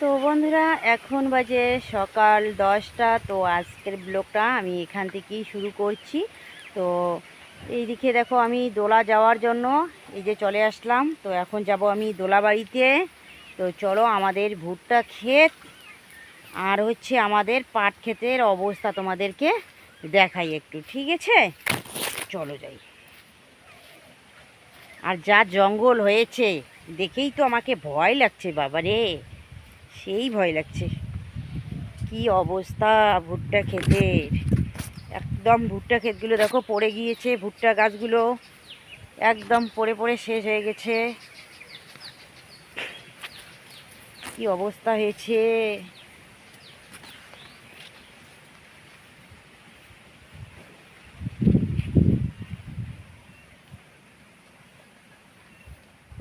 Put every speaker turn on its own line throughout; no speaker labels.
তো বন্ধুরা, এখন বাজে সকাল দশটা। তো আজকের ব্লগটা আমি এখান থেকেই শুরু করছি। তো এইদিকে দেখো, আমি দোলা যাওয়ার জন্য এই যে চলে আসলাম। তো এখন যাব আমি দোলা বাড়িতে। তো চলো আমাদের ভুট্টা ক্ষেত আর হচ্ছে আমাদের পাট ক্ষেতের অবস্থা তোমাদেরকে দেখাই একটু, ঠিক আছে? চলো যাই। আর যা জঙ্গল হয়েছে, দেখেই তো আমাকে ভয় লাগছে বাবা রে সেই ভয় লাগছে। কি অবস্থা ভুট্টা ক্ষেতের? একদম ভুট্টা ক্ষেতগুলো দেখো পড়ে গিয়েছে, ভুট্টা গাছগুলো একদম পড়ে পড়ে শেষ হয়ে গেছে। কি অবস্থা হয়েছে?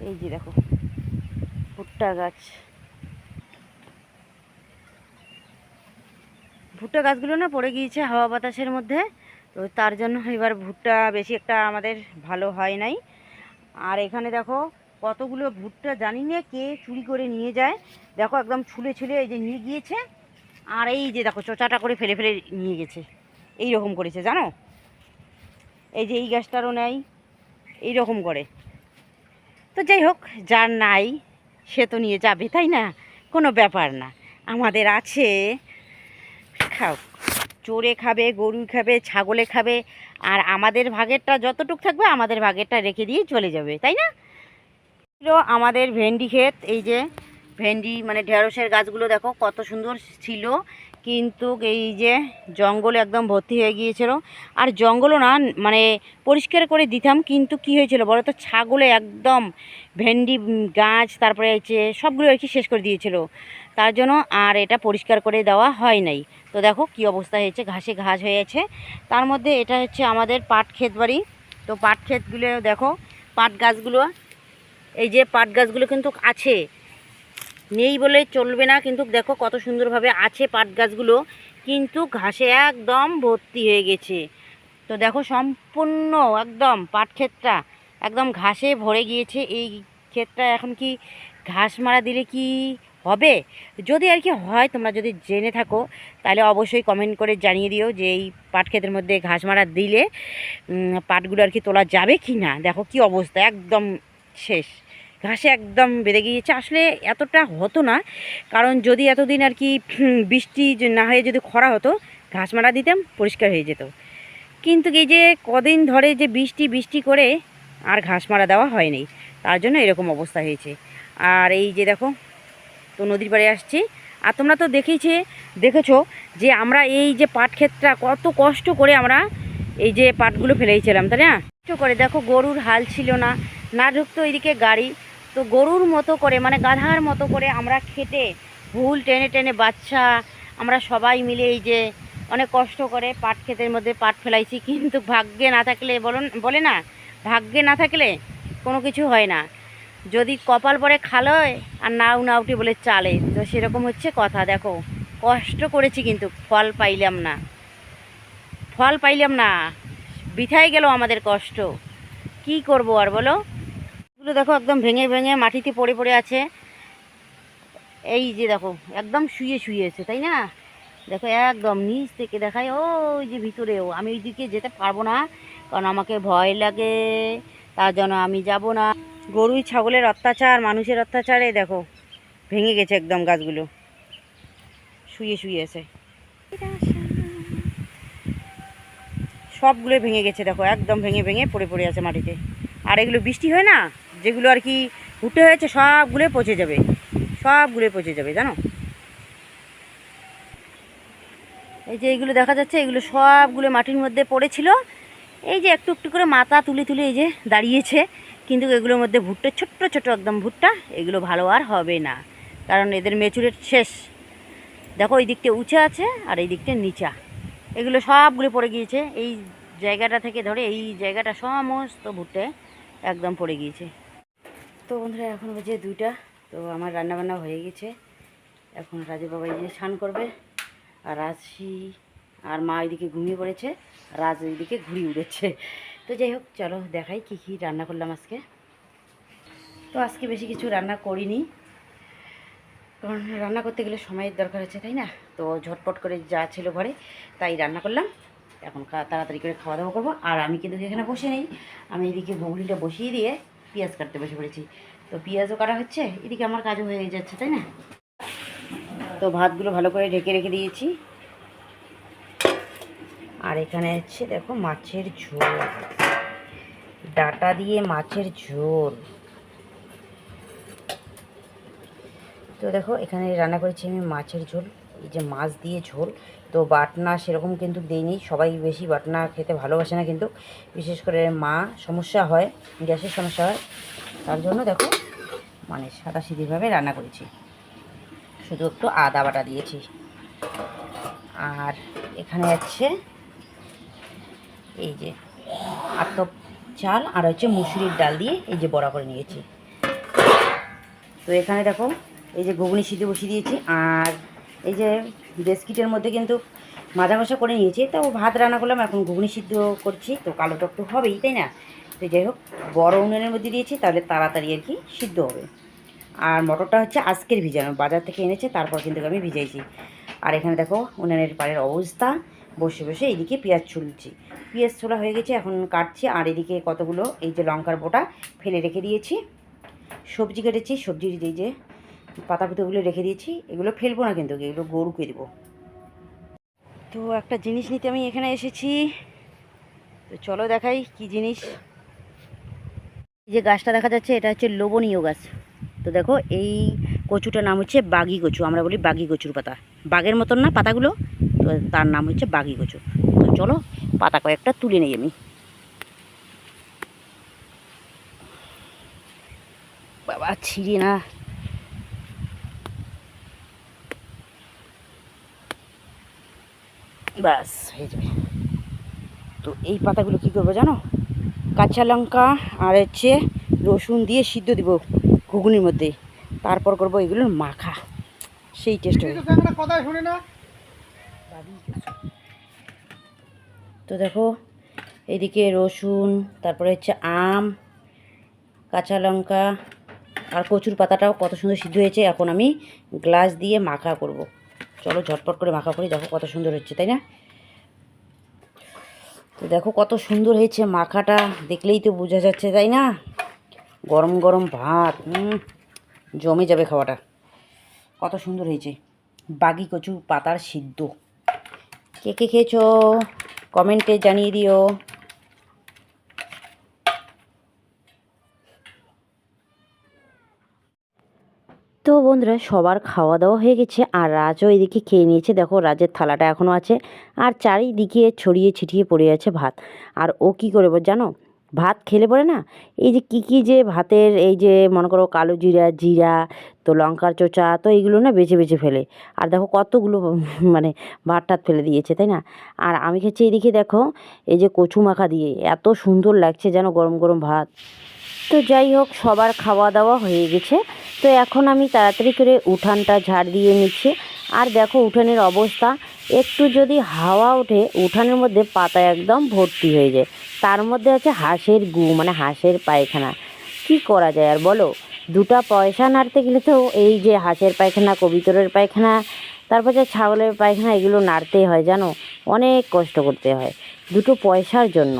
এই যে দেখো, ভুট্টা গাছ। ভুট্টা গাছগুলো না পড়ে গিয়েছে হাওয়া বাতাসের মধ্যে। তো তার জন্য এবার ভুট্টা বেশি একটা আমাদের ভালো হয় নাই। আর এখানে দেখো কতগুলো ভুট্টা, জানি না কে চুরি করে নিয়ে যায়। দেখো একদম ছুলে ছুলে এই যে নিয়ে গিয়েছে। আর এই যে দেখো চোচাটা করে ফেলে ফেলে নিয়ে গেছে। এই রকম করেছে, জানো? এই যে এই গাছটারও নেই এই রকম করে। তো যাই হোক, যার নাই, সে তো নিয়ে যাবে, তাই না? কোনো ব্যাপার না। আমাদের আছে খাও চোরে খাবে গরু খাবে, ছাগলে খাবে, আর আমাদের ভাগেরটা যতটুক থাকবে, আমাদের ভাগেরটা রেখে দিয়ে চলে যাবে, তাই না? আমাদের ভেন্ডি ক্ষেত, এই যে ভেন্ডি মানে ঢেঁড়সের গাছগুলো দেখো, কত সুন্দর ছিল, কিন্তু এই যে জঙ্গল একদম ভর্তি হয়ে গিয়েছিল। আর জঙ্গলও না মানে পরিষ্কার করে দিতাম, কিন্তু কি হয়েছিল বলো তো ছাগলে একদম ভেন্ডি গাছ, তারপরে হচ্ছে সবগুলো আর কি শেষ করে দিয়েছিল। তার জন্য আর এটা পরিষ্কার করে দেওয়া হয় নাই। তো দেখো কি অবস্থা হয়েছে, ঘাসে ঘাস হয়েছে। তার মধ্যে এটা হচ্ছে আমাদের পাট ক্ষেত বাড়ি। তো পাট ক্ষেতগুলো দেখো, পাট গাছগুলো, এই যে পাট গাছগুলো কিন্তু আছে। নেই বলে চলবে না, কিন্তু দেখো কত সুন্দরভাবে আছে পাট গাছগুলো। কিন্তু ঘাসে একদম ভর্তি হয়ে গেছে। তো দেখো সম্পূর্ণ একদম পাট ক্ষেতটা, একদম ঘাসে ভরে গিয়েছে। এই ক্ষেতটা এখন কি ঘাস মারা দিলে কি হবে? যদি আর কি হয়, তোমরা যদি জেনে থাকো, তাহলে অবশ্যই কমেন্ট করে জানিয়ে দিও যে এই পাট ক্ষেতের মধ্যে ঘাস মারা দিলে পাটগুলো আর কি তোলা যাবে কি না দেখো কি অবস্থা, একদম শেষ। ঘাসে একদম বেড়ে গিয়েছে। আসলে এতটা হতো না, কারণ যদি এতদিন আর কি বৃষ্টি না হয়ে যদি খরা হতো, ঘাস মারা দিতাম, পরিষ্কার হয়ে যেত। কিন্তু এই যে কদিন ধরে যে বৃষ্টি বৃষ্টি করে আর ঘাস মারা দেওয়া হয়নি, তার জন্য এরকম অবস্থা হয়েছে। আর এই যে দেখো তো নদীর পাড়ে আসছি। আর তোমরা তো দেখেছি দেখেছ যে আমরা এই যে পাট ক্ষেতটা কত কষ্ট করে আমরা এই যে পাটগুলো ফেলেইছিলাম, তাই না? কষ্ট করে, দেখো গরুর হাল ছিল না না ঢুকতো এদিকে গাড়ি। তো গরুর মতো করে মানে গাধার মতো করে আমরা খেটে, ভুল টেনে টেনে বাচ্চা, আমরা সবাই মিলে এই যে অনেক কষ্ট করে পাট ক্ষেতের মধ্যে পাট ফেলাইছি। কিন্তু ভাগ্যে না থাকলে বলুন, বলে না, ভাগ্যে না থাকলে কোনো কিছু হয় না। যদি কপাল পরে খালয় আর নাও নাউটি বলে চালে, তো সেরকম হচ্ছে কথা, দেখো। কষ্ট করেছি কিন্তু, ফল পাইলাম না। ফল পাইলাম না বিথাই গেল আমাদের কষ্ট। কি করব আর বলো? এগুলো দেখো একদম ভেঙে ভেঙে মাটিতে পড়ে পড়ে আছে। এই যে দেখো, একদম শুয়ে শুয়ে আছে, তাই না? দেখো একদম নিচ থেকে দেখায়, ওই যে ভিতরেও। আমি ওইদিকে যেতে পারব না, কারণ আমাকে ভয় লাগে, তার জন্য আমি যাব না। গরুই ছাগলের অত্যাচার, মানুষের অত্যাচারে দেখো, ভেঙে গেছে একদম গাছগুলো। শুয়ে শুয়ে আছে। সবগুলো ভেঙে গেছে, দেখো, একদম ভেঙে ভেঙে পড়ে পড়ে আছে মাটিতে। আর এগুলো বৃষ্টি হয় না? যেগুলো আর কি উঠে হয়েছে সবগুলো পচে যাবে। সবগুলো পচে যাবে, জানো? এই যে এইগুলো দেখা যাচ্ছে, এগুলো সবগুলো মাটির মধ্যে পড়েছিল। এই যে একটু একটু করে মাথা তুলে তুলে এই যে দাঁড়িয়েছে। কিন্তু এগুলোর মধ্যে ভুট্টা, ছোট্ট ছোট একদম ভুট্টা, এগুলো ভালো আর হবে না। কারণ এদের মেচুরের শেষ। দেখো এই দিকটা উঁচে আছে আর এই দিকটা নিচা। এগুলো সবগুলো পড়ে গিয়েছে। এই জায়গাটা থেকে ধরে এই জায়গাটা সমস্ত ভুট্টে একদম পড়ে গিয়েছে। তো বন্ধুরা, এখন বাজে দুইটা। তো আমার রান্নাবান্না হয়ে গেছে। এখন রাজু বাবা এই যে স্নান করবে। আর রাজি আর মা ওইদিকে ঘুমিয়ে পড়েছে। রাজ ওইদিকে ঘুরি উড়েছে। তো যাই হোক, চলো দেখাই কি কি রান্না করলাম আজকে। তো আজকে বেশি কিছু রান্না করিনি, কারণ রান্না করতে গেলে সময়ের দরকার আছে, তাই না? তো ঝটপট করে যা ছিল ঘরে, তাই রান্না করলাম। এখন তাড়াতাড়ি করে খাওয়া দাওয়া করব। আর আমি কিন্তু এখানে বসে নেই। আমি এদিকে বগলিটা বসিয়ে দিয়ে পেঁয়াজ কাটতে বসে পড়েছি। তো পেঁয়াজও কাটা হচ্ছে, এদিকে আমার কাজও হয়ে যাচ্ছে, তাই না? তো ভাতগুলো ভালো করে ঢেকে রেখে দিয়েছি। আর এখানে হচ্ছে দেখো মাছের ঝোল। ডাটা দিয়ে মাছের ঝোল। তো দেখো, এখানে রান্না করেছি আমি মাছের ঝোল, এই যে মাছ দিয়ে ঝোল। তো বাটনা সেরকম কিন্তু দেইনি, সবাই বেশি বাটনা খেতে ভালোবাসে না কিন্তু। বিশেষ করে মা সমস্যা হয়, গ্যাসের সমস্যা হয়, তার জন্য দেখো মানে সাদা সিধিভাবে রান্না করেছি। শুধু একটু আদা বাটা দিয়েছি। আর এখানে আছে এই যে আত্ম চাল আর হচ্ছে মুসুরির ডাল দিয়ে এই যে বড়া করে নিয়েছি। তো এখানে দেখো, এই যে ঘুগনি সিদ্ধ বসিয়ে দিয়েছি আর এই যে বিস্কিটের মধ্যে কিন্তু মাজা কষা করে নিয়েছি। তাও ভাত রান্না করলাম, এখন ঘুগনি সিদ্ধ করছি, তো কালো টক তো হবেই, তাই না? তো যাই হোক, বড় উনুনের মধ্যে দিয়েছি, তাহলে তাড়াতাড়ি আর কি সিদ্ধ হবে। আর মটরটা হচ্ছে আজকের ভিজানো, বাজার থেকে এনেছে, তারপর কিন্তু আমি ভিজাইছি। আর এখানে দেখো, উনুনের পাড়ের অবস্থা। বসে বসে এইদিকে পেঁয়াজ ছুলছি। পেঁয়াজ ছোলা হয়ে গেছে, এখন কাটছি। আর এদিকে কতগুলো, এই যে লঙ্কার বোটা ফেলে রেখে দিয়েছি। সবজি কেটেছি সবজির এই যে পাতা পুতোগুলো রেখে দিয়েছি, এগুলো ফেলব না কিন্তু, এগুলো গরুকে দেবো। তো একটা জিনিস নিতে আমি এখানে এসেছি। তো চলো দেখাই কি জিনিস। যে গাছটা দেখা যাচ্ছে, এটা হচ্ছে লোবনীয় গাছ। তো দেখো, এই কচুটার নাম হচ্ছে বাগি কচু আমরা বলি বাগি কচুর পাতা। বাগের মতন না পাতাগুলো? তো তার নাম হচ্ছে বাগি কচু তো চলো পাতা কয়েকটা তুলে নিই আমি। বাবা ছিঁড়ে না। ব্যাস হয়ে যাবে। তো এই পাতাগুলো কী করব জানো? কাঁচা লঙ্কা আর হচ্ছে রসুন দিয়ে সিদ্ধ দিব ঘুগনির মধ্যে। তারপর করব এগুলোর মাখা। সেই টেস্ট হবে।
কথা শুনে না।
তো দেখো, এদিকে রসুন, তারপরে হচ্ছে আম, কাঁচা লঙ্কা আর কচুর পাতাটাও কত সুন্দর সিদ্ধ হয়েছে। এখন আমি গ্লাস দিয়ে মাখা করব। চলো ঝটপট করে মাখা করি, দেখো কত সুন্দর হচ্ছে, তাই না? তো দেখো কত সুন্দর হয়েছে মাখাটা, দেখলেই তো বোঝা যাচ্ছে, তাই না? গরম গরম ভাত জমে যাবে খাওয়াটা। কত সুন্দর হয়েছে। বাগি কচু পাতার সিদ্ধ। কে কে খেয়েছো? কমেন্টে জানিয়ে দিও। তো বন্ধুরা, সবার খাওয়া দাওয়া হয়ে গেছে, আর রাজও এদিকে খেয়ে নিয়েছে। দেখো, রাজের থালাটা এখনও আছে, আর চারিদিকে ছড়িয়ে ছিটিয়ে পড়ে আছে ভাত। আর ও কি করব জানো? ভাত খেলে পরে না, এই যে কী কী যে ভাতের এই যে মনে করো কালো জিরা জিরা, তো লঙ্কার চোচা, তো এইগুলো না বেছে বেছে ফেলে। আর দেখো কতগুলো মানে ভাত টাত ফেলে দিয়েছে, তাই না? আর আমি খেয়েছি এইদিকে দেখো, এই যে কচু মাখা দিয়ে, এত সুন্দর লাগছে যেন গরম গরম ভাত। তো যাই হোক, সবার খাওয়া দাওয়া হয়ে গেছে। তো এখন আমি তাড়াতাড়ি করে উঠানটা ঝাড় দিয়ে নিচ্ছি। আর দেখো উঠানের অবস্থা, একটু যদি হাওয়া ওঠে, উঠানের মধ্যে পাতা একদম ভর্তি হয়ে যায়। তার মধ্যে আছে হাঁসের গু মানে হাঁসের পায়খানা। কি করা যায় আর বলো? দুটা পয়সা নাড়তে গেলে তো এই যে হাঁসের পায়খানা, কবিতরের পায়খানা, তারপর যে ছাগলের পায়খানা, এগুলো নাড়তেই হয়, জানো? অনেক কষ্ট করতে হয় দুটো পয়সার জন্য।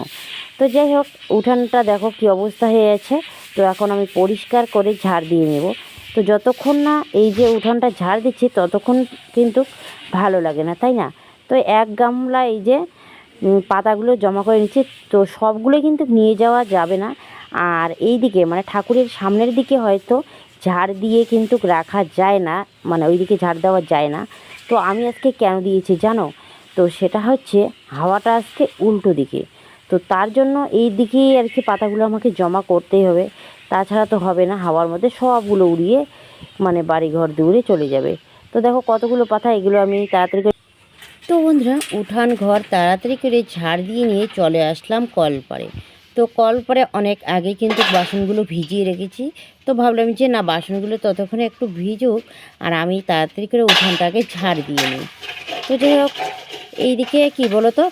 তো যাই হোক, উঠানটা দেখো কি অবস্থা হয়ে আছে। তো এখন আমি পরিষ্কার করে ঝাড় দিয়ে নেব। তো যতক্ষণ না এই যে উঠানটা ঝাড় দিচ্ছি, ততক্ষণ কিন্তু ভালো লাগে না, তাই না? তো এক গামলা এই যে পাতাগুলো জমা করে নিচ্ছি, তো সবগুলো কিন্তু নিয়ে যাওয়া যাবে না। আর এই দিকে মানে ঠাকুরের সামনের দিকে হয়তো ঝাড় দিয়ে কিন্তু রাখা যায় না মানে ওই দিকে ঝাড় দেওয়া যায় না। তো আমি আজকে কেন দিয়েছি জানো? তো সেটা হচ্ছে হাওয়াটা আজকে উল্টো দিকে। তো তার জন্য এই দিকেই আর কি পাতাগুলো আমাকে জমা করতেই হবে। তাছাড়া তো হবে না, হাওয়ার মধ্যে সবগুলো উড়িয়ে মানে বাড়ি ঘর দূরে চলে যাবে। তো দেখো কতগুলো পাতা, এগুলো আমি তাড়াতাড়ি করে তো বন্ধুরা, উঠান ঘর তাড়াতাড়ি করে ঝাড় দিয়ে নিয়ে চলে আসলাম কলপাড়ে। তো কলপাড়ে অনেক আগে কিন্তু বাসনগুলো ভিজিয়ে রেখেছি। তো ভাবলাম যে না, বাসনগুলো ততক্ষণে একটু ভিজুক আর আমি তাড়াতাড়ি করে উঠানটাকে ঝাড় দিয়ে নিই। তো যাই হোক, এইদিকে কী বলো তো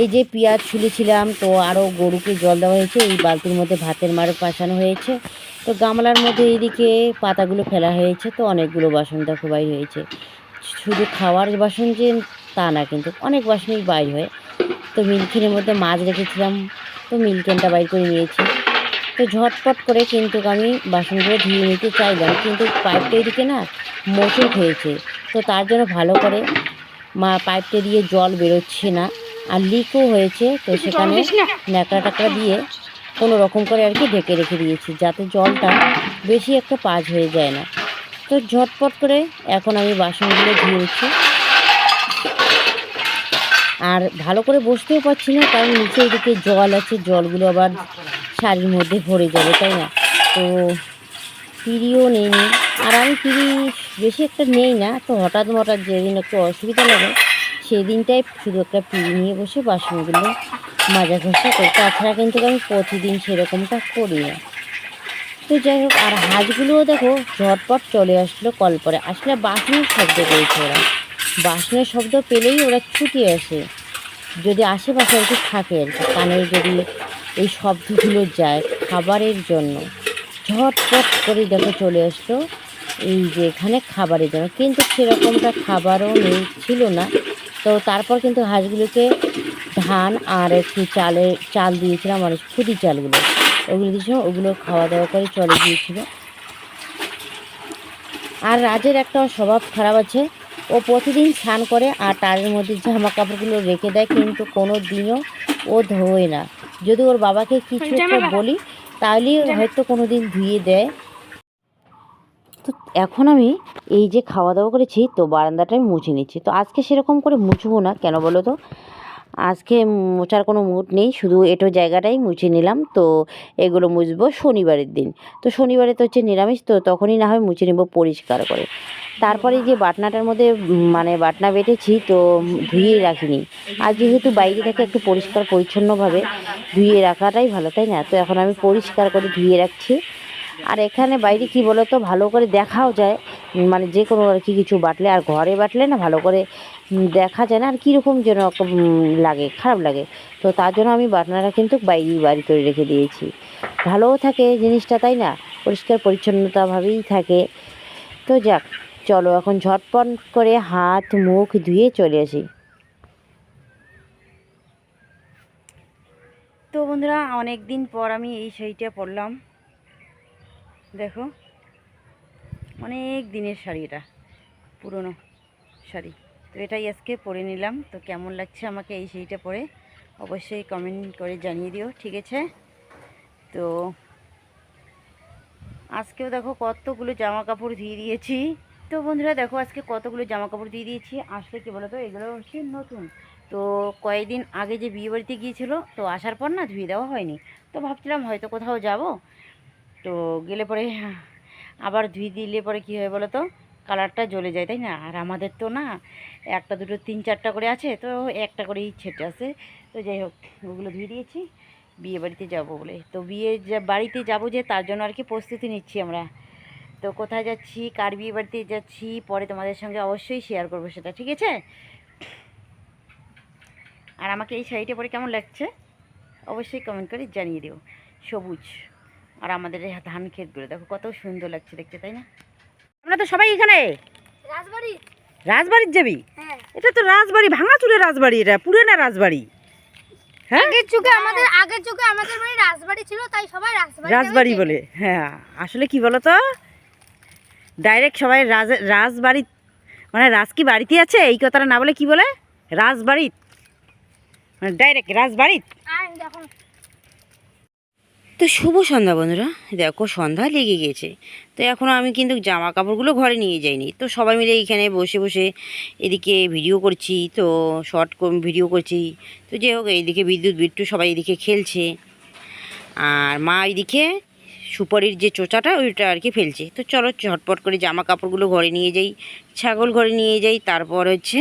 এই যে পেঁয়াজ ছুলেছিলাম, তো আরও গরুকে জল দেওয়া হয়েছে, এই বালতির মধ্যে ভাতের মার পাশানো হয়েছে। তো গামলার মধ্যে এইদিকে পাতাগুলো ফেলা হয়েছে, তো অনেকগুলো বাসন দেখো বাইর হয়েছে। শুধু খাওয়ার বাসন যে তা না কিন্তু, অনেক বাসনই বাইর হয়। তো মিল্কিনের মধ্যে মাছ রেখেছিলাম, তো মিল্কেনটা বাইর করে নিয়েছি। তো ঝটপট করে কিন্তু আমি বাসনগুলো ধুয়ে নিতে চাইলাম, কিন্তু পাইপটা এদিকে না মোচড় হয়েছে। তো তার জন্য ভালো করে মা পাইপটা দিয়ে জল বেরোচ্ছে না। আর লিকও হয়েছে তো সেখানে ন্যাকড়া টাকড়া দিয়ে কোনো রকম করে আর কি ঢেকে রেখে দিয়েছি যাতে জলটা বেশি একটা পাজ হয়ে যায় না। তো ঝটপট করে এখন আমি বাসনগুলো ধুয়েছি আর ভালো করে বসতেও পারছি না কারণ নিচে এদিকে জল আছে জলগুলো আবার শাড়ির মধ্যে ভরে যাবে তাই না? তো পিড়িও নেই নি আর আমি পিড়ি বেশি একটা নেই না তো হঠাৎ হঠাৎ যেদিন একটু অসুবিধা লাগে সেই দিনটাই শুধু একটা পিড়ি নিয়ে বসে বাসনগুলো মাজা ঘষা করি। তাছাড়া কিন্তু আমি প্রতিদিন সেরকমটা করি না। তো যাই হোক, আর হাঁসগুলোও দেখো ঝটপট চলে আসলো কল পরে আসলে বাসনের শব্দ করেছে ওরা। বাসনের শব্দ পেলেই ওরা ছুটে আসে। যদি আশেপাশে আর কি থাকে আর কি, কানে যদি এই শব্দগুলো যায় খাবারের জন্য। ঝটপট করে দেখো চলে আসলো। এই যে এখানে খাবারের জন্য। কিন্তু সেরকমটা খাবারও নেই, ছিল না। তো তারপর কিন্তু হাঁসগুলোকে ধান আর একটু চালের চাল দিয়েছিলাম মানে খুদি চালগুলো। ওগুলো দিয়েছিলাম ওগুলো খাওয়া দাওয়া করে চলে গিয়েছিল। আর রাজের একটা স্বভাব খারাপ আছে। ও প্রতিদিন স্নান করে আর তারের মধ্যে জামা কাপড়গুলো রেখে দেয় কিন্তু কোনো দিনও ও ধোয় না। যদি ওর বাবাকে কিছু একটা বলি তাহলে হয়তো কোনো দিন ধুয়ে দেয়। তো এখন আমি এই যে খাওয়া দাওয়া করেছি, তো বারান্দাটাই মুছে নিচ্ছি। তো আজকে সেরকম করে মুছবো না, কেন বলো তো? আজকে মোছার কোনো মুড নেই, শুধু এটো জায়গাটাই মুছে নিলাম। তো এগুলো মুছবো শনিবারের দিন। তো শনিবারে তো হচ্ছে নিরামিষ, তো তখনই না হয় মুছে নেব পরিষ্কার করে। তারপরে যে বাটনাটার মধ্যে মানে বাটনা বেটেছি তো ধুয়ে রাখিনি। আর যেহেতু বাইরে থেকে একটু পরিষ্কার পরিচ্ছন্নভাবে ধুয়ে রাখাটাই ভালো, তাই না? তো এখন আমি পরিষ্কার করে ধুয়ে রাখছি। আর এখানে বাইরে কি বলো তো ভালো করে দেখাও যায় মানে যে কোনো আর কি কিছু বাটলে, আর ঘরে বাটলে না ভালো করে দেখা যায় না, আর কীরকম যেন লাগে, খারাপ লাগে। তো তার জন্য আমি বাটনাটা কিন্তু বাইরেই বাড়ি করে রেখে দিয়েছি। ভালোও থাকে জিনিসটা, তাই না? পরিষ্কার পরিচ্ছন্নতাভাবেই থাকে। তো যাক, চলো এখন ঝটপট করে হাত, মুখ ধুয়ে চলে আসি। তো বন্ধুরা অনেক দিন পর আমি এই শাড়িটা পরলাম। দেখো। অনেক দিনের শাড়ি এটা, পুরনো শাড়ি। তো এটাই আজকে পরে নিলাম। তো কেমন লাগছে আমাকে এই শাড়িটা পরে, অবশ্যই কমেন্ট করে জানিয়ে দিও, ঠিক আছে? তো আজকেও দেখো কতগুলো জামা কাপড় ধুয়ে দিয়েছি। তো বন্ধুরা দেখো আজকে কতগুলো জামা কাপড় দিয়ে দিয়েছি। আসলে কি তো এগুলো হচ্ছে নতুন। তো কয়েকদিন আগে যে বিয়ে বাড়িতে গিয়েছিল, তো আসার পর না ধুয়ে দেওয়া হয়নি। তো ভাবছিলাম হয়তো কোথাও যাব। তো গেলে পরে আবার ধুয়ে দিলে পরে কী হয় বলো তো কালারটা জ্বলে যায়, তাই না? আর আমাদের তো না, একটা, দুটো, তিন, চারটা করে আছে, তো একটা করেই ছেটে আছে। তো যাই হোক, ওগুলো ধুয়ে দিয়েছি। বিয়ে বাড়িতে যাব বলে। তো বিয়ে বাড়িতে যাব যে, তার জন্য আর কি প্রস্তুতি নিচ্ছি আমরা। তো কোথায় যাচ্ছি, কার বিয়ে বাড়িতে যাচ্ছি, পরে তোমাদের সঙ্গে অবশ্যই শেয়ার করব সেটা, ঠিক আছে? আর আমাকে এই শাড়িটা পরে কেমন লাগছে, অবশ্যই কমেন্ট করে জানিয়ে দিও। সবুজ। আর আমাদের এই ধান ক্ষেতগুলো। দেখো কত সুন্দর লাগছে দেখতে তাই না? আমরা তো সবাই এখানে।
রাজবাড়ি।
রাজবাড়ির যাবি?
হ্যাঁ।
এটা তো রাজবাড়ি ভাঙাচুরের রাজবাড়ি এটা পুরোনো রাজবাড়ি। হ্যাঁ?
আগের যুগে আমাদের আগের যুগে আমাদের বাড়ি রাজবাড়ি ছিল তাই সবাই রাজবাড়ি
রাজবাড়ি বলে হ্যাঁ। আসলে কি বলো তো ডাইরেক্ট সবাই রাজ রাজবাড়ি মানে রাজ কি বাড়িতে আছে? এই কথাটা না বলে কি বলে? রাজবাড়ি মানে ডাইরেক্ট রাজবাড়ি
আর দেখো।
তো শুভ সন্ধ্যা বন্ধুরা। দেখো সন্ধ্যা লেগে গেছে। তো এখনও আমি কিন্তু জামা কাপড়গুলো ঘরে নিয়ে যাইনি। তো সবাই মিলে এখানে বসে বসে এদিকে ভিডিও করছি, তো শর্ট ভিডিও করছি। তো যে হোক, এইদিকে বিদ্যুৎ বিট্টু সবাই এদিকে খেলছে। আর মা এইদিকে সুপারির যে চোচাটা, ওইটা আর কি ফেলছে। তো চলো ঝটপট করে জামা কাপড়গুলো ঘরে নিয়ে যাই, ছাগল ঘরে নিয়ে যাই, তারপর হচ্ছে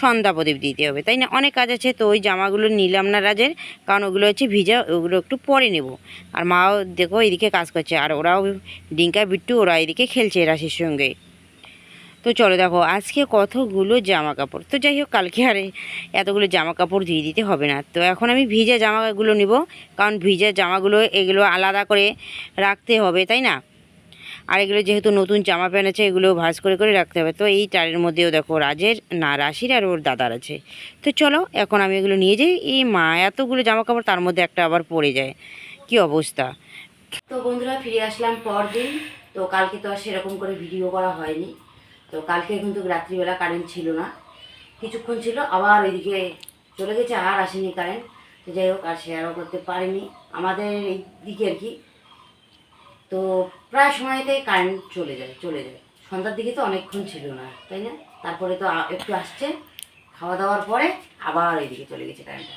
সন্ধ্যা প্রদীপ দিতে হবে, তাই না? অনেক কাজ আছে, তো ওই জামাগুলো নিলাম না রাজের, কারণ ওগুলো হচ্ছে ভিজা, ওগুলো একটু পরে নেব। আর মাও দেখো এদিকে কাজ করছে, আর ওরাও ডিঙ্কা, বিট্টু, ওরা এদিকে খেলছে রাশির সঙ্গে। তো চলো দেখো, আজকে কতগুলো জামা কাপড় তো যাই হোক, কালকে আর এতগুলো জামা কাপড় ধুয়ে দিতে হবে না। তো এখন আমি ভিজা জামাগুলো নিব, কারণ ভিজা জামাগুলো এগুলো আলাদা করে রাখতে হবে, তাই না? আর এগুলো যেহেতু নতুন জামা প্যান্ট আছে, এগুলো ভাজ করে করে রাখতে হবে। তো এই টারের মধ্যেও দেখো, রাজের, না রাশির আর ওর দাদার আছে। তো চলো, এখন আমি এগুলো নিয়ে যাই। এই মা, এতগুলো জামা কাপড় তার মধ্যে একটা আবার পড়ে যায়। কি অবস্থা? তো বন্ধুরা, ফিরে আসলাম পরদিন। তো কালকে তো আর সেরকম করে ভিডিও করা হয়নি। তো কালকে কিন্তু রাত্রিবেলা কারেন্ট ছিল না। কিছুক্ষণ ছিল, আবার এদিকে চলে গেছে, আর আসেনি কারেন্ট তো যাই হোক, আর শেয়ারও করতে পারিনি। আমাদের এই দিকে আর কি। তো প্রায় সময়তেই কারেন্ট চলে যায় চলে যায়। সন্ধ্যার দিকে তো অনেকক্ষণ ছিল না, তাই না? তারপরে তো একটু আসছে। খাওয়া দাওয়ার পরে আবার এইদিকে চলে গেছে কারেন্টটা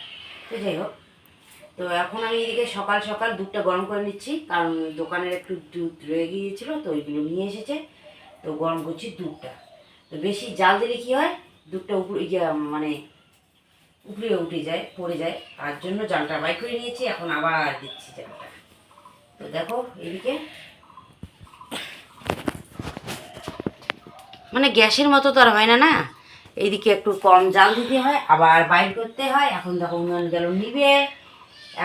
তো যাই হোক, তো এখন আমি এদিকে সকাল সকাল দুধটা গরম করে নিচ্ছি। কারণ দোকানের একটু দুধ রয়ে গিয়েছিল, তো ওইগুলো নিয়ে এসেছে। তো গরম করছি দুধটা। তো বেশি জাল দিলে কি হয়? দুধটা উপরে ইয়ে মানে উপরে উঠে যায়, পড়ে যায়। তার জন্য জালটা বাই করে নিয়েছি, এখন আবার দিচ্ছি জালটা। তো দেখো, এদিকে। মানে গ্যাসের মতো তো আর হয় না না? এইদিকে একটু কম জাল দিতে হয়, আবার বাইর করতে হয়। এখন দেখো উনুন গেল নিবে,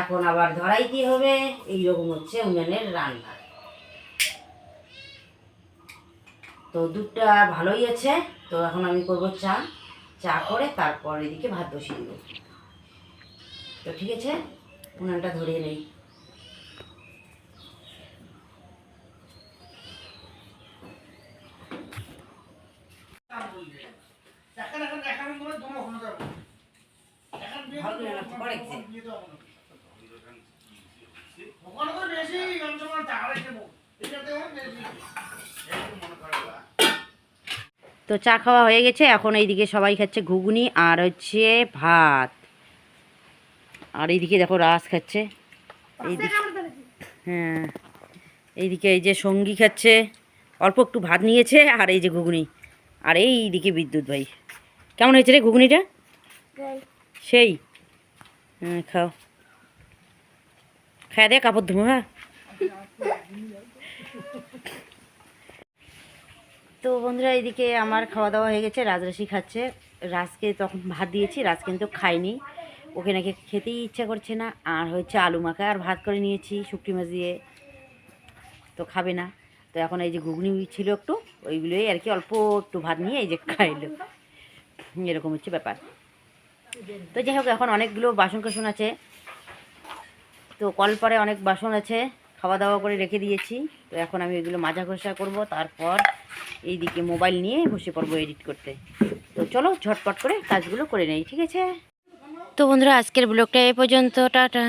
এখন আবার ধরাইতে হবে। এইরকম হচ্ছে উনুনের রান্না। তো দুধটা ভালোই আছে। তো এখন আমি করব চা। চা করে তারপর এদিকে ভাত বসিয়ে দেবো। তো ঠিক আছে, উনানটা ধরিয়ে নেই। পারে কি? তো চা খাওয়া হয়ে গেছে এখন এইদিকে সবাই খাচ্ছে ঘুগনি আর হচ্ছে ভাত। আর এইদিকে দেখো রাস খাচ্ছে। এইদিকে হ্যাঁ এইদিকে এই যে সঙ্গী খাচ্ছে অল্প একটু ভাত নিয়েছে আর এই যে ঘুগনি। আর এইদিকে বিদ্যুৎ ভাই। কেমন হয়েছে রে ঘুগনিটা? সেই। হ্যাঁ খাও। খায় দে কাপড় ধুবো হ্যাঁ? তো বন্ধুরা এইদিকে আমার খাওয়া দাওয়া হয়ে গেছে, রাজরাশি খাচ্ছে। রাজকে তখন ভাত দিয়েছি, রাজ কিন্তু খায়নি। ওকে নাকি খেতেই ইচ্ছা করছে না। আর হচ্ছে আলু মাখা, আর ভাত করে নিয়েছি শুকটি মাছ দিয়ে। তো খাবে না। তো এখন এই যে ঘুগনি ছিল একটু, ওইগুলোই আর কি অল্প একটু ভাত নিয়ে এই যে খাইলো। এরকম হচ্ছে ব্যাপার। তো যাই হোক, এখন অনেকগুলো বাসন কোসন আছে। তো কলপারে অনেক বাসন আছে। খাওয়া দাওয়া করে রেখে দিয়েছি। তো এখন আমি ওইগুলো মাজা ঘষা করব, তারপর এই দিকে মোবাইল নিয়ে বসে পড়ব এডিট করতে। তো চলো ঝটপট করে কাজগুলো করে নেই, ঠিক আছে? তো বন্ধুরা, আজকের ব্লগটা এই পর্যন্ত, টাটা।